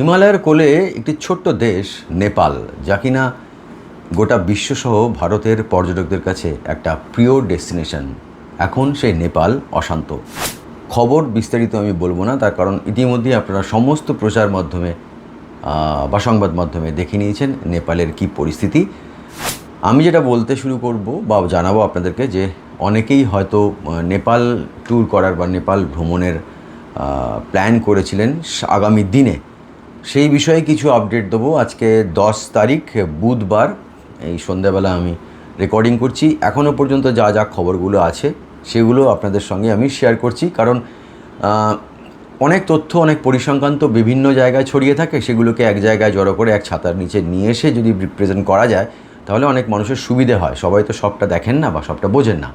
হিমালয়ের কোলে একটি ছোট্ট দেশ, নেপাল, যা কিনা গোটা বিশ্বসহ ভারতের পর্যটকদের কাছে একটা প্রিয় ডেস্টিনেশন। এখন সেই নেপাল অশান্ত। খবর বিস্তারিত আমি বলব না, তার কারণ ইতিমধ্যেই আপনারা সমস্ত প্রচার মাধ্যমে বা সংবাদ মাধ্যমে দেখে নিয়েছেন নেপালের কি পরিস্থিতি। আমি যেটা বলতে শুরু করব বা জানাব আপনাদেরকে যে অনেকেই হয়তো নেপাল ট্যুর করার বা নেপাল ভ্রমণের প্ল্যান করেছিলেন আগামী দিনে। সেই বিষয়ে কিছু আপডেট দেবো। আজকে দশ তারিখ, বুধবার। এই সন্ধ্যাবেলা আমি রেকর্ডিং করছি। এখনও পর্যন্ত যা যা খবরগুলো আছে, সেগুলো আপনাদের সঙ্গে আমি শেয়ার করছি। কারণ অনেক তথ্য, অনেক পরিসংখ্যান তো বিভিন্ন জায়গায় ছড়িয়ে থাকে। সেগুলোকে এক জায়গায় জড়ো করে এক ছাতার নিচে নিয়ে এসে যদি রিপ্রেজেন্ট করা যায়, তাহলে অনেক মানুষের সুবিধে হয়। সবাই তো সবটা দেখেন না বা সবটা বোঝেন না।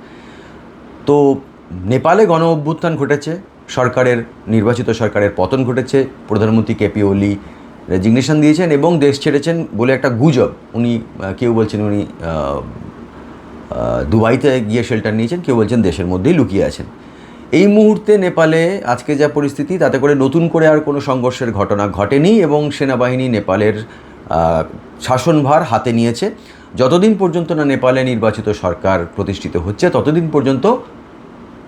তো, নেপালে গণ অভ্যুত্থান ঘটেছে। সরকারের, নির্বাচিত সরকারের পতন ঘটেছে। প্রধানমন্ত্রী কেপি ওলি রেজিগনেশন দিয়েছেন এবং দেশ ছেড়েছেন বলে একটা গুজব। উনি কেউ বলছেন উনি দুবাইতে গিয়ে শেল্টার নিয়েছেন, কেউ বলছেন দেশের মধ্যেই লুকিয়ে আছেন। এই মুহূর্তে নেপালে আজকে যা পরিস্থিতি, তাতে করে নতুন করে আর কোনো সংঘর্ষের ঘটনা ঘটেনি এবং সেনাবাহিনী নেপালের শাসনভার হাতে নিয়েছে। যতদিন পর্যন্ত না নেপালে নির্বাচিত সরকার প্রতিষ্ঠিত হচ্ছে, ততদিন পর্যন্ত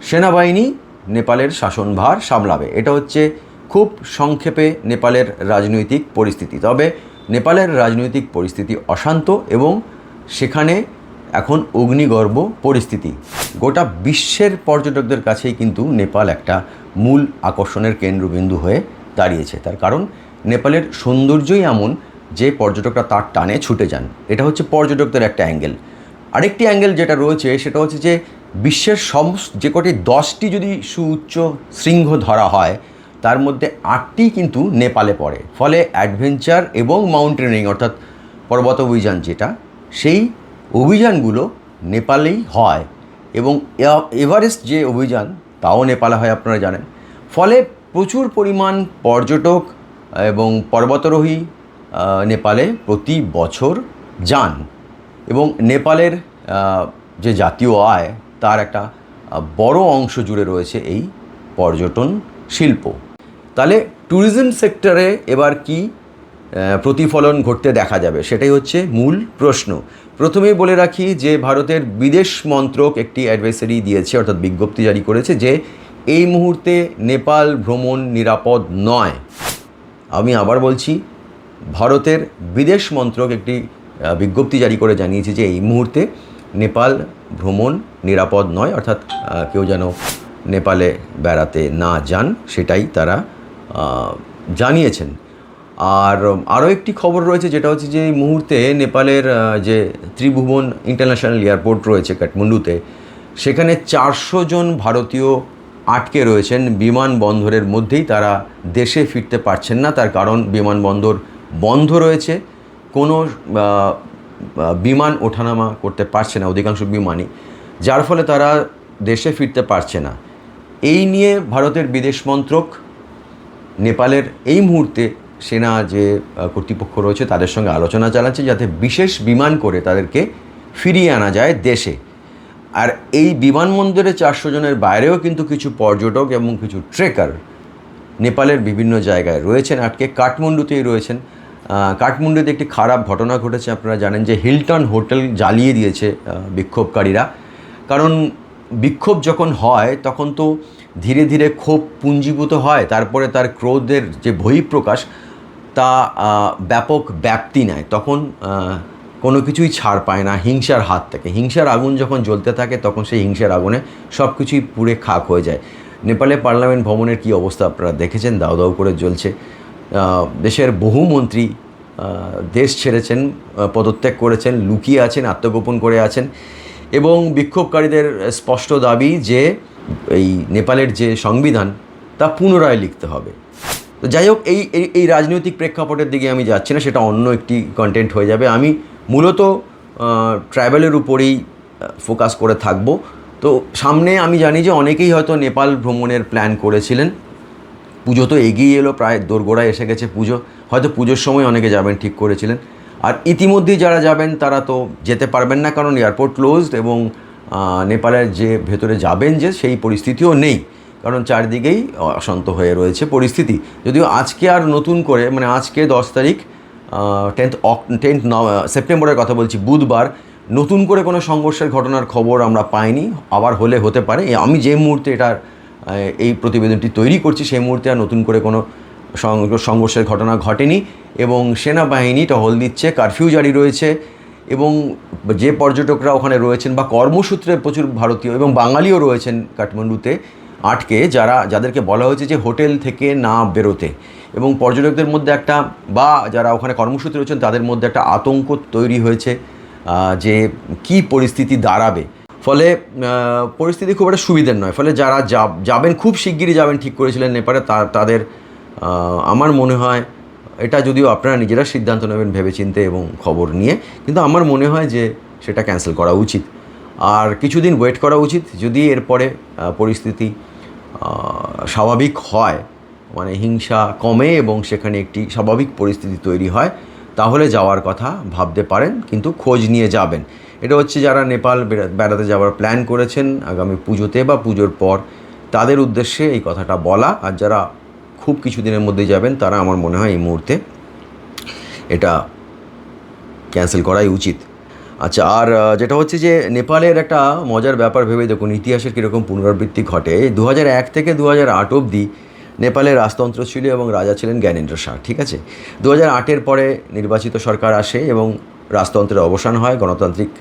সেনাবাহিনী নেপালের শাসনভার সামলাবে। এটা হচ্ছে খুব সংক্ষেপে নেপালের রাজনৈতিক পরিস্থিতি। তবে নেপালের রাজনৈতিক পরিস্থিতি অশান্ত এবং সেখানে এখন অগ্নিগর্ভ পরিস্থিতি। গোটা বিশ্বের পর্যটকদের কাছেই কিন্তু নেপাল একটা মূল আকর্ষণের কেন্দ্রবিন্দু হয়ে দাঁড়িয়েছে। তার কারণ, নেপালের সৌন্দর্যই এমন যে পর্যটকরা তার টানে ছুটে যান। এটা হচ্ছে পর্যটকদের একটা অ্যাঙ্গেল। আরেকটি অ্যাঙ্গেল যেটা রয়েছে, সেটা হচ্ছে যে বিশ্বের সম যে কটি দশটি যদি সুউচ্চ শৃঙ্গ ধরা হয়, তার মধ্যে আটটি কিন্তু নেপালে পড়ে। ফলে অ্যাডভেঞ্চার এবং মাউন্টেনিং অর্থাৎ পর্বত অভিযান যেটা, সেই অভিযানগুলো নেপালেই হয় এবং এভারেস্ট যে অভিযান, তাও নেপালে হয় আপনারা জানেন। ফলে প্রচুর পরিমাণ পর্যটক এবং পর্বতারোহী নেপালে প্রতি বছর যান এবং নেপালের যে জাতীয় আয় তার একটা বড় অংশ জুড়ে রয়েছে এই পর্যটন শিল্প। তাহলে ট্যুরিজম সেক্টরে এবার কি প্রতিফলন ঘটতে দেখা যাবে? সেটাই হচ্ছে মূল প্রশ্ন। প্রথমেই বলে রাখি যে ভারতের বিদেশ মন্ত্রক একটি অ্যাডভাইসারি দিয়েছে, অর্থাৎ বিজ্ঞপ্তি জারি করেছে যে এই মুহূর্তে নেপাল ভ্রমণ নিরাপদ নয়। আমি আবার বলছি, ভারতের বিদেশ মন্ত্রক একটি বিজ্ঞপ্তি জারি করে জানিয়েছে যে এই মুহূর্তে নেপাল ভ্রমণ নিরাপদ নয়, অর্থাৎ কেউ যেন নেপালে বেড়াতে না যান, সেটাই তারা জানিয়েছেন। আর আরও একটি খবর রয়েছে, যেটা হচ্ছে যে এই মুহূর্তে নেপালের যে ত্রিভুবন ইন্টারন্যাশনাল এয়ারপোর্ট রয়েছে কাঠমান্ডুতে, সেখানে চারশো জন ভারতীয় আটকে রয়েছেন। বিমানবন্দরের মধ্যেই তারা দেশে ফিরতে পারছেন না, তার কারণ বিমানবন্দর বন্ধ রয়েছে। কোনো বিমান ওঠানামা করতে পারছে না, অধিকাংশ বিমানই, যার ফলে তারা দেশে ফিরতে পারছে না। এই নিয়ে ভারতের বিদেশ মন্ত্রক, নেপালের এই মুহূর্তে সেনা যে কর্তৃপক্ষ রয়েছে, তাদের সঙ্গে আলোচনা চালাচ্ছে যাতে বিশেষ বিমান করে তাদেরকে ফিরিয়ে আনা যায় দেশে। আর এই বিমানবন্দরে চারশো জনের বাইরেও কিন্তু কিছু পর্যটক এবং কিছু ট্রেকার নেপালের বিভিন্ন জায়গায় রয়েছেন, আটকে কাঠমান্ডুতেই রয়েছেন। কাঠমান্ডুতে একটি খারাপ ঘটনা ঘটেছে। আপনারা জানেন যে হিলটন হোটেল জ্বালিয়ে দিয়েছে বিক্ষোভকারীরা। কারণ বিক্ষোভ যখন হয়, তখন তো ধীরে ধীরে ক্ষোভ পুঞ্জীভূত হয়। তারপরে তার ক্রোধের যে বহিঃপ্রকাশ, তা ব্যাপক ব্যাপ্তি নেয়। তখন কোনো কিছুই ছাড় পায় না হিংসার হাত থেকে। হিংসার আগুন যখন জ্বলতে থাকে, তখন সেই হিংসার আগুনে সব কিছুই পুড়ে খাক হয়ে যায়। নেপালে পার্লামেন্ট ভবনের কী অবস্থা আপনারা দেখেছেন? দাও দাও করে জ্বলছে। দেশের বহু মন্ত্রী দেশ ছেড়েছেন পদত্যাগ করেছেন, লুকিয়ে আছেন, আত্মগোপন করে আছেন এবং বিক্ষোভকারীদের স্পষ্ট দাবি যে এই নেপালের যে সংবিধান, তা পুনরায় লিখতে হবে। তো যাই হোক, এই, এই- রাজনৈতিক প্রেক্ষাপটের দিকে আমি যাচ্ছি না, সেটা অন্য একটি কন্টেন্ট হয়ে যাবে। আমি মূলত ট্রাভেলের উপরেই ফোকাস করে থাকব। তো সামনে আমি জানি যে অনেকেই হয়তো নেপাল ভ্রমণের প্ল্যান করেছিলেন। পুজো তো এগিয়ে এলো, প্রায় দোরগোড়ায় এসে গেছে পুজো। হয়তো পুজোর সময় অনেকে যাবেন, ঠিক করেছিলেন। আর ইতিমধ্যেই যারা যাবেন, তারা তো যেতে পারবেন না, কারণ এয়ারপোর্ট ক্লোজড এবং নেপালের যে ভেতরে যাবেন যে, সেই পরিস্থিতিও নেই। কারণ চারদিকেই অশান্ত হয়ে রয়েছে পরিস্থিতি। যদিও আজকে আর নতুন করে মানে আজকে দশ তারিখ টেন্থ অক, টেন্থ সেপ্টেম্বরের কথা বলছি, বুধবার নতুন করে কোনো সংঘর্ষের ঘটনার খবর আমরা পাইনি। আবার হলে হতে পারে। আমি যে মুহূর্তে এটার এই প্রতিবেদনটি তৈরি করছি, সেই মুহূর্তে আর নতুন করে কোনো সংঘর্ষের ঘটনা ঘটেনি এবং সেনাবাহিনী টহল দিচ্ছে, কারফিউ জারি রয়েছে এবং যে পর্যটকরা ওখানে রয়েছেন বা কর্মসূত্রে প্রচুর ভারতীয় এবং বাঙালিও রয়েছেন কাঠমান্ডুতে আটকে, যারা, যাদেরকে বলা হয়েছে যে হোটেল থেকে না বেরোতে এবং পর্যটকদের মধ্যে একটা বা যারা ওখানে কর্মসূত্রে রয়েছেন তাদের মধ্যে একটা আতঙ্ক তৈরি হয়েছে যে কি পরিস্থিতি দাঁড়াবে। ফলে পরিস্থিতি খুব একটা সুবিধের নয়। ফলে যারা যাব- যাবেন, খুব শিগগিরই যাবেন, ঠিক করেছিলেন নেপালে তাদের আমার মনে হয়, এটা যদিও আপনারা নিজেরা সিদ্ধান্ত নেবেন ভেবেচিন্তে এবং খবর নিয়ে, কিন্তু আমার মনে হয় যে সেটা ক্যান্সেল করা উচিত। আর কিছুদিন ওয়েট করা উচিত, যদি এরপরে পরিস্থিতি স্বাভাবিক হয় মানে হিংসা কমে এবং সেখানে একটি স্বাভাবিক পরিস্থিতি তৈরি হয়, তাহলে যাওয়ার কথা ভাবতে পারেন, কিন্তু খোঁজ নিয়ে যাবেন। এটা হচ্ছে যারা নেপাল বেড়াতে যাওয়ার প্ল্যান করেছেন আগামী পুজোতে বা পুজোর পর, তাদের উদ্দেশ্যে এই কথাটা বলা। আর যারা খুব কিছুদিনের মধ্যে যাবেন, তারা আমার মনে হয় এই মুহূর্তে এটা ক্যান্সেল করাই উচিত। আচ্ছা আর যেটা হচ্ছে যে নেপালের একটা মজার ব্যাপার ভেবে দেখুন, ইতিহাসের কীরকম পুনরাবৃত্তি ঘটে। দু এক থেকে দু হাজার আট অবধি নেপালের রাজতন্ত্র ছিল এবং রাজা ছিলেন জ্ঞানেন্দ্র শাহ, ঠিক আছে? দু হাজার আটের পরে নির্বাচিত সরকার আসে এবং রাজতন্ত্রের অবসান হয়, গণতান্ত্রিক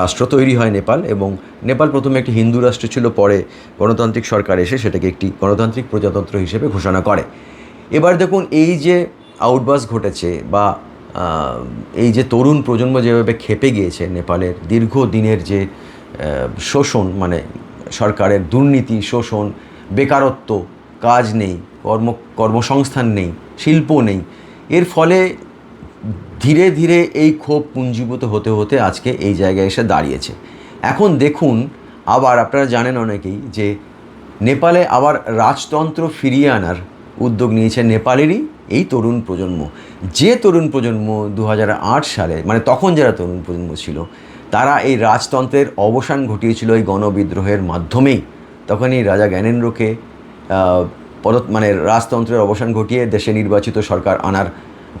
রাষ্ট্র তৈরি হয় নেপাল এবং নেপাল প্রথমে একটি হিন্দু রাষ্ট্র ছিল, পরে গণতান্ত্রিক সরকার এসে সেটাকে একটি গণতান্ত্রিক প্রজাতন্ত্র হিসেবে ঘোষণা করে। এবার দেখুন, এই যে আউটবাস ঘটেছে বা এই যে তরুণ প্রজন্ম যেভাবে খেপে গিয়েছে নেপালের দীর্ঘদিনের যে শোষণ মানে সরকারের দুর্নীতি, শোষণ, বেকারত্ব, কাজ নেই, কর্ম, কর্মসংস্থান নেই, শিল্প নেই, এর ফলে ধীরে ধীরে এই ক্ষোভ পুঞ্জীভূত হতে হতে আজকে এই জায়গায় এসে দাঁড়িয়েছে। এখন দেখুন, আবার আপনারা জানেন অনেকেই যে নেপালে আবার রাজতন্ত্র ফিরিয়ে আনার উদ্যোগ নিয়েছে নেপালেরই এই তরুণ প্রজন্ম। যে তরুণ প্রজন্ম দু হাজার আট সালে মানে তখন যারা তরুণ প্রজন্ম ছিল, তারা এই রাজতন্ত্রের অবসান ঘটিয়েছিল এই গণবিদ্রোহের মাধ্যমেই। তখন এই রাজা জ্ঞানেন্দ্রকে পদ মানে রাজতন্ত্রের অবসান ঘটিয়ে দেশে নির্বাচিত সরকার আনার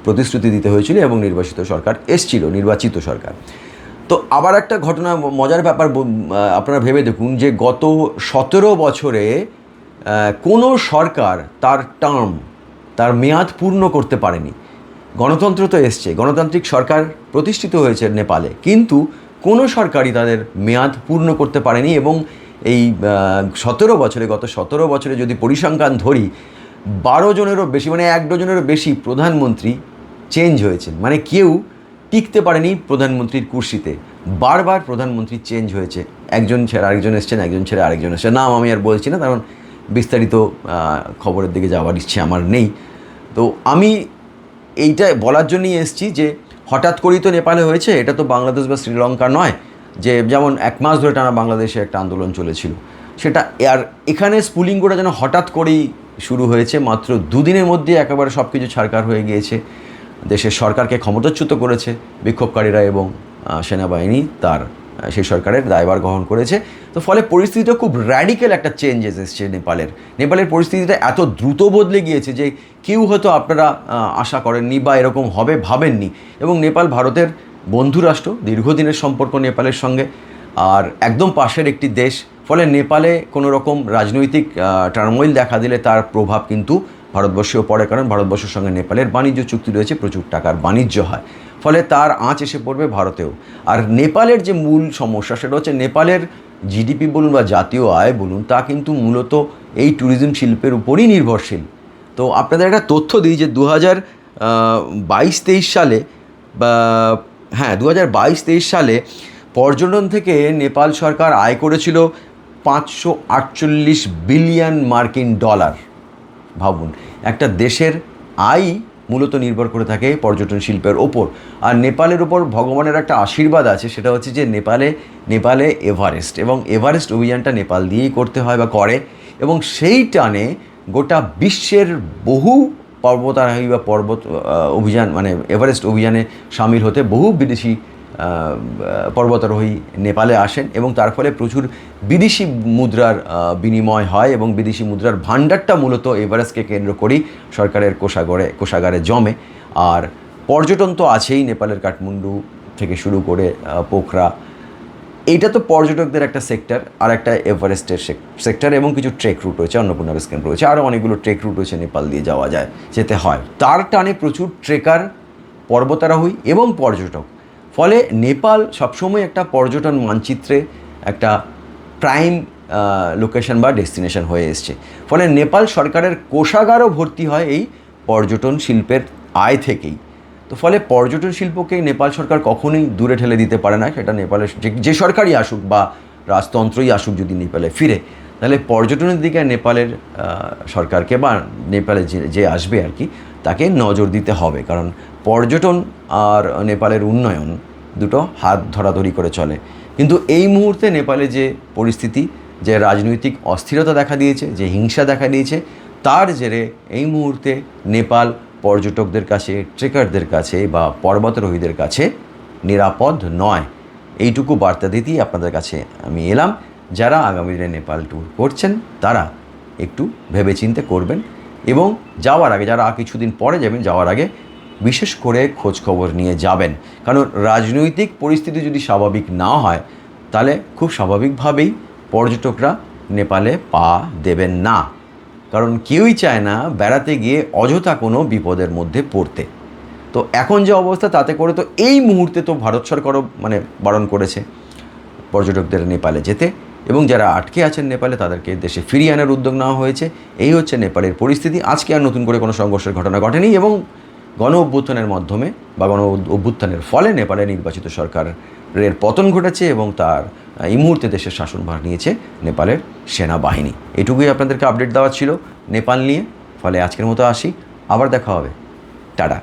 প্রতিশ্রুতি দিতে হয়েছিল এবং নির্বাচিত সরকার এসছিল, নির্বাচিত সরকার। তো আবার একটা ঘটনা মজার ব্যাপার আপনারা ভেবে দেখুন যে গত সতেরো বছরে কোনো সরকার তার টার্ম তার মেয়াদ পূর্ণ করতে পারেনি। গণতন্ত্র তো এসছে, গণতান্ত্রিক সরকার প্রতিষ্ঠিত হয়েছে নেপালে, কিন্তু কোনো সরকারই তাদের মেয়াদ পূর্ণ করতে পারেনি এবং এই সতেরো বছরে, গত সতেরো বছরে যদি পরিসংখ্যান ধরি বারো জনেরও বেশি মানে এক ডজনেরও বেশি প্রধানমন্ত্রী চেঞ্জ হয়েছে মানে কেউ টিকতে পারেনি প্রধানমন্ত্রীর কুর্সিতে। বারবার প্রধানমন্ত্রী চেঞ্জ হয়েছে। একজন ছেড়ে আরেকজন এসছেন, একজন ছেড়ে আরেকজন এসছে নাম আমি আর বলছি না, কারণ বিস্তারিত খবরের দিকে যাওয়ার ইচ্ছে আমার নেই। তো আমি এইটা বলার জন্যই এসছি যে হঠাৎ করেই তো নেপালে হয়েছে, এটা তো বাংলাদেশ বা শ্রীলঙ্কা নয়, যে যেমন এক মাস ধরে টানা বাংলাদেশে একটা আন্দোলন চলেছিল। সেটা, আর এখানে স্পুলিঙ্গটা যেন হঠাৎ করেই শুরু হয়েছে মাত্র দুদিনের মধ্যে একেবারে সব কিছু ছাড়কার হয়ে গিয়েছে। দেশের সরকারকে ক্ষমতাচ্যুত করেছে বিক্ষোভকারীরা এবং সেনাবাহিনী তার সেই সরকারের দায়ভার গ্রহণ করেছে। তো ফলে পরিস্থিতিটা খুব র্যাডিক্যাল একটা চেঞ্জেস এসছে নেপালের। নেপালের পরিস্থিতিটা এত দ্রুত বদলে গিয়েছে যে কেউ হয়তো আপনারা আশা করেননি বা এরকম হবে ভাবেননি। এবং নেপাল ভারতের বন্ধুরাষ্ট্র, দীর্ঘদিনের সম্পর্ক নেপালের সঙ্গে, আর একদম পাশের একটি দেশ ফলে নেপালে কোনো রকম রাজনৈতিক টার্মোইল দেখা দিলে তার প্রভাব কিন্তু ভারতবর্ষেও পড়ে, কারণ ভারতবর্ষের সঙ্গে নেপালের বাণিজ্য চুক্তি রয়েছে, প্রচুর টাকার বাণিজ্য হয়। ফলে তার আঁচ এসে পড়বে ভারতেও। আর নেপালের যে মূল সমস্যা সেটা হচ্ছে নেপালের জিডিপি বলুন বা জাতীয় আয় বলুন, তা কিন্তু মূলত এই ট্যুরিজম শিল্পের উপরই নির্ভরশীল। তো আপনাদের একটা তথ্য দিই যে দু হাজার বাইশ তেইশ সালে হ্যাঁ দু হাজার বাইশ তেইশ সালে পর্যটন থেকে নেপাল সরকার আয় করেছিল পাঁচশো আটচল্লিশ বিলিয়ন মার্কিন ডলার। ভাবুন, একটা দেশের আয় মূলত নির্ভর করে থাকে পর্যটন শিল্পের ওপর। আর নেপালের ওপর ভগবানের একটা আশীর্বাদ আছে, সেটা হচ্ছে যে নেপালে নেপালে এভারেস্ট এবং এভারেস্ট অভিযানটা নেপাল দিয়েই করতে হয় বা করে এবং সেই টানে গোটা বিশ্বের বহু পর্বতারোহী বা পর্বত অভিযান মানে এভারেস্ট অভিযানে সামিল হতে বহু বিদেশি পর্বতারোহী নেপালে আসেন এবং তার ফলে প্রচুর বিদেশি মুদ্রার বিনিময় হয় এবং বিদেশি মুদ্রার ভাণ্ডারটা মূলত এভারেস্টকে কেন্দ্র করেই সরকারের কোষাগরে, কোষাগারে জমে। আর পর্যটন তো আছেই নেপালের কাঠমান্ডু থেকে শুরু করে পোখরা। এইটা তো পর্যটকদের একটা সেক্টর, আর একটা এভারেস্টের সেক্টর এবং কিছু ট্রেক রুট রয়েছে, অন্নপূর্ণা বেস ক্যাম্প রয়েছে, আরও অনেকগুলো ট্রেক রুট রয়েছে নেপাল দিয়ে যাওয়া যায়, যেতে হয়। তার টানে প্রচুর ট্রেকার, পর্বতারোহী এবং পর্যটক। ফলে নেপাল সবসময় একটা পর্যটন মানচিত্রে একটা প্রাইম লোকেশন বা ডেস্টিনেশন হয়ে এসছে। ফলে নেপাল সরকারের কোষাগারও ভর্তি হয় এই পর্যটন শিল্পের আয় থেকেই। তো ফলে পর্যটন শিল্পকে নেপাল সরকার কখনোই দূরে ঠেলে দিতে পারে না, সেটা নেপালের যে- সরকারই আসুক বা রাজতন্ত্রই আসুক যদি নেপালে ফিরে। তাহলে পর্যটনের দিকে নেপালের সরকারকে বা নেপালে যে যে আসবে আর কি, তাকে নজর দিতে হবে। কারণ পর্যটন আর নেপালের উন্নয়ন দুটো হাত ধরাধরি করে চলে। কিন্তু এই মুহূর্তে নেপালে যে পরিস্থিতি, যে রাজনৈতিক অস্থিরতা দেখা দিয়েছে, যে হিংসা দেখা দিয়েছে, তার জেরে এই মুহূর্তে নেপাল পর্যটকদের কাছে, ট্রেকারদের কাছে বা পর্বতারোহীদের কাছে নিরাপদ নয়। এইটুকু বার্তা দিতেই আপনাদের কাছে আমি এলাম। যারা আগামী দিনে নেপাল ট্যুর করছেন, তারা একটু ভেবেচিন্তে করবেন এবং যাওয়ার আগে, যারা কিছুদিন পরে যাবেন, যাওয়ার আগে বিশেষ করে খোঁজ খবর নিয়ে যাবেন। কারণ রাজনৈতিক পরিস্থিতি যদি স্বাভাবিক না হয়, তাহলে খুব স্বাভাবিকভাবেই পর্যটকরা নেপালে পা দেবেন না। কারণ কেউই চায় না বেড়াতে গিয়ে অযথা কোনো বিপদের মধ্যে পড়তে। তো এখন যে অবস্থা, তাতে করে তো এই মুহূর্তে তো ভারত সরকারও মানে বারণ করেছে পর্যটকদের নেপালে যেতে। এবং যারা আটকে আছেন নেপালে, তাদেরকে দেশে ফিরিয়ে আনার উদ্যোগ নেওয়া হয়েছে। এই হচ্ছে নেপালের পরিস্থিতি। আজকে আর নতুন করে কোনো সংঘর্ষের ঘটনা ঘটেনি এবং গণ অভ্যুত্থানের মাধ্যমে বা গণ অভ্যুত্থানের ফলে নেপালে নির্বাচিত সরকারের পতন ঘটেছে এবং তার এই মুহূর্তে দেশের শাসনভার নিয়েছে নেপালের সেনাবাহিনী। এটুকুই আপনাদেরকে আপডেট দেওয়া ছিল নেপাল নিয়ে। ফলে আজকের মতো আসি। আবার দেখা হবে। টাটা।